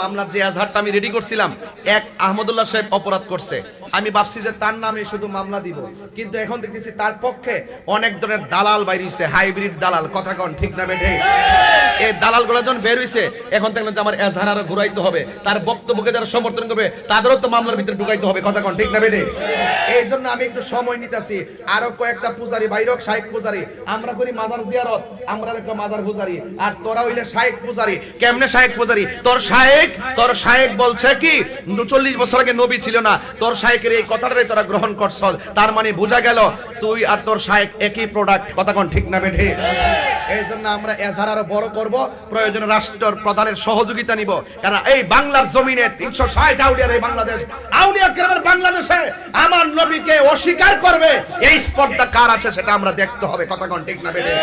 মামলার যে এজাহারটা আমি রেডি করছিলাম, এক আহমদুল্লাহ সাহেব অপরাধ করছে। আমি ভাবছি যে তার নামে শুধু মামলা দিব। কিন্তু এখন দেখতেছি তার পক্ষে অনেক ধরনের দালাল বাইরিছে হাইব্রিড দালাল। কথা কন, ঠিক না বেঠে? এই দালালগুলো যখন বের হইছে, এখন দেখলেন যে আমার এজাহার আরও ঘুরাইতে হবে। তার বক্তব্যকে যারা সমর্থন করবে, তাদেরও তো মামলার ভিতরে ঢুকাইতে হবে। কথা কন, ঠিক না বেঠে? এই জন্য আমি একটু সময় নিতেছি। আরও কয়েকটা পূজারি, বাইরক শাহেক পূজারি। আমরা করি মাজার জিয়ারত আমরা একটা মাজার পূজারি। আর তোরা হইলে শাহেক পূজারি। কেমনে শাহেক পূজারি? তোর শাহেক তোর শাহেক বলছে কি চল্লিশ বছর আগে নবী ছিল না। তোর শাহেকের এই কথাটাই তোরা গ্রহণ করছ। তার মানে বোঝা গেল, তুই আর তোর শাহেক একই প্রোডাক্ট কথা কোন ঠিক না বেঠে? এই জন্য আমরা এজাহার আরও বড় করব, প্রয়োজনে রাষ্ট্র প্রধানের সহযোগিতা নিব। কারণ এই বাংলার জমিনে তিনশো ষাট আউলিয়ার এই বাংলাদেশ, আউলিয়া গ্রামের বাংলাদেশে আমার নবীকে অস্বীকার করবে। এই স্পর্ধা কার আছে সেটা আমরা দেখতে হবে, কথা কোন ঠিক না বেঠে?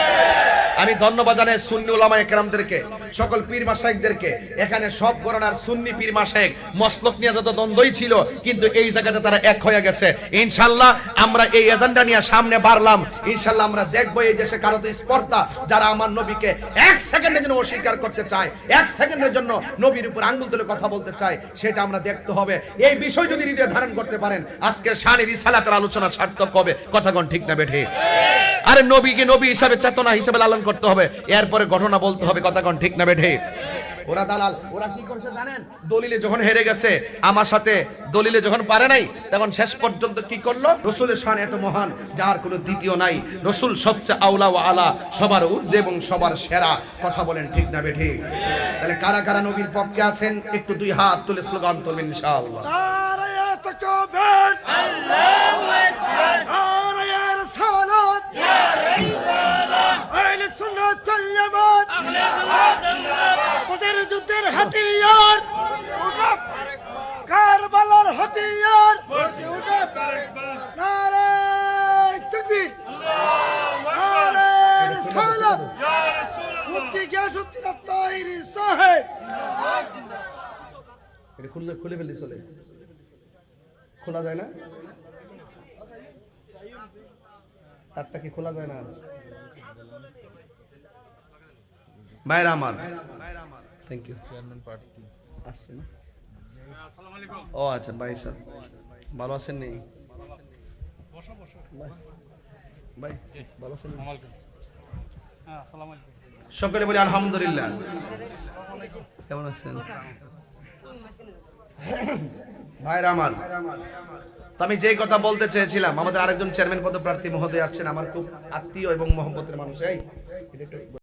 আমি ধন্যবাদ জানাই সুন্নি উলামা একরামদেরকে সকল পীর মাসাইকদেরকে এখানে সব গণনার সুন্নি পীর মাসাইক মসলক নিয়ে যত দ্বন্দ্বই ছিল, কিন্তু এই জায়গাতে তারা এক হয়ে গেছে। ইনশাল্লাহ আমরা এই এজেন্ডা নিয়ে সামনে বাড়লাম। ইনশাল্লাহ আমরা দেখব এই দেশে কারও তো স্পর্ধা যারা আমার নবীকে এক সেকেন্ডের জন্য অস্বীকার করতে চায়, এক সেকেন্ডের জন্য নবীর উপর আঙ্গুল তুলে কথা বলতে চায়, সেটা আমরা দেখতে হবে। এই বিষয় যদি হৃদয়ে ধারণ করতে পারেন আজকে শানি রিসালাতের আলোচনা সার্থক হবে। কথা কোন ঠিক না বেঠে? আরে নবীকে নবী হিসাবে চেতনা হিসাবে লালন করতে হবে। এরপরে ঘটনা বলতে হবে, কথা কোন ঠিক না বেঠে ওরা দালাল, ওরা কি করছে জানেন? দলিলে যখন হেরে গেছে, আমার সাথে দলিলে যখন পারে নাই, তখন শেষ পর্যন্ত কি করল? রসুলের শান এত মহান, যার কোনো দ্বিতীয় নাই। রসুল সবচেয়ে আওলা ও আলা, সবার ঊর্ধ্বে এবং সবার সেরা। কথা বলেন ঠিক না বেঠে তাহলে কারা কারা নবীর পক্ষে আছেন? একটু দুই হাত তুলে স্লোগান তুলবেন ইনশাআল্লাহ। আল্লাহ ওদের যুদ্ধের হাতিয়ার। কারবালার হাতিয়ার। নারায় তকবীর। নারায় সালাম। মুক্তি গিয়াসুদ্দিন চলে। খোলা যায় না? তারটা কি খোলা যায় না? বাইরে আমার থ্যাংক ইউ চেয়ারম্যান প্রার্থী আসছে ও আচ্ছা ভাই স্যার। ভালো আছেন নেই ভাই ভাই ভালো আছেন সকলে বলি আলহামদুলিল্লাহ। কেমন আছেন? ভাইরা আমার আমি যেই কথা বলতে চেয়েছিলাম আমাদের আরেকজন চেয়ারম্যান পদপ্রার্থী মহোদয় আসছেন আমার খুব আত্মীয় এবং মহব্বতের মানুষ এই?